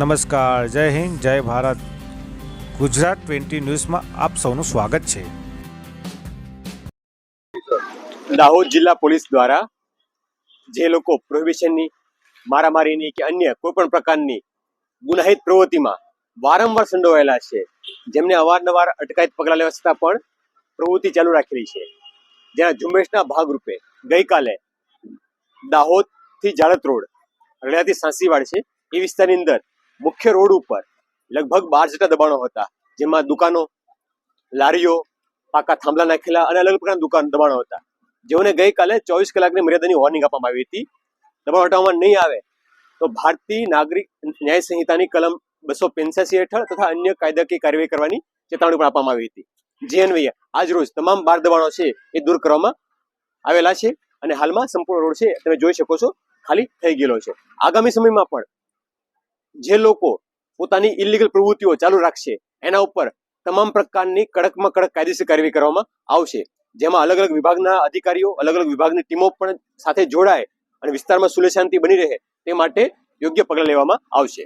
નમસ્કાર, જય હિન્દ, જય ભારત. ગુજરાત ટ્વેન્ટી ન્યૂઝમાં આપ સૌનું સ્વાગત છે. દાહોદ જિલ્લા પોલીસ દ્વારા જે લોકો પ્રોહિબિશનની, મારામારીની કે અન્ય કોઈ પણ પ્રકારની ગુનાહિત પ્રવૃત્તિમાં વારંવાર સંડોવાયેલા છે, જેમને અવારનવાર અટકાયત પગલાં લેવા છતાં પણ પ્રવૃત્તિ ચાલુ રાખેલી છે. જેના ઝુંબેશના ભાગરૂપે ગઈકાલે દાહોદથી જાડત રોડ રળિયાથી સાંસીવાડ છે એ વિસ્તારની અંદર મુખ્ય રોડ ઉપર લગભગ બાર જેટલા દબાણો હતા, જેમાં દુકાનો, લારીઓ, પાકા થાંભલા નાખેલા અને અલગ પ્રકારના દુકાન દબાણો હતા. જેઓને ગઈકાલે ચોવીસ કલાકની મર્યાદાની વોર્નિંગ આપવામાં આવી હતી. દબાણ હટાવવામાં નહીં આવે તો ભારતીય નાગરિક ન્યાય સંહિતાની કલમ બસો પંચ્યાસી હેઠળ તથા અન્ય કાયદાકીય કાર્યવાહી કરવાની ચેતવણી પણ આપવામાં આવી હતી. જે અન્વયે આજ રોજ તમામ બાર દબાણો છે એ દૂર કરવામાં આવેલા છે અને હાલમાં સંપૂર્ણ રોડ છે તમે જોઈ શકો છો, ખાલી થઈ ગયેલો છે. આગામી સમયમાં પણ જે લોકો પોતાની ઇલીગલ પ્રવૃત્તિઓ ચાલુ રાખશે, એના ઉપર તમામ પ્રકારની કડકમાં કડક કાયદેસર કાર્યવાહી કરવામાં આવશે. જેમાં અલગ અલગ વિભાગના અધિકારીઓ, અલગ અલગ વિભાગની ટીમો પણ સાથે જોડાય અને વિસ્તારમાં સુલે શાંતિ બની રહે તે માટે યોગ્ય પગલાં લેવામાં આવશે.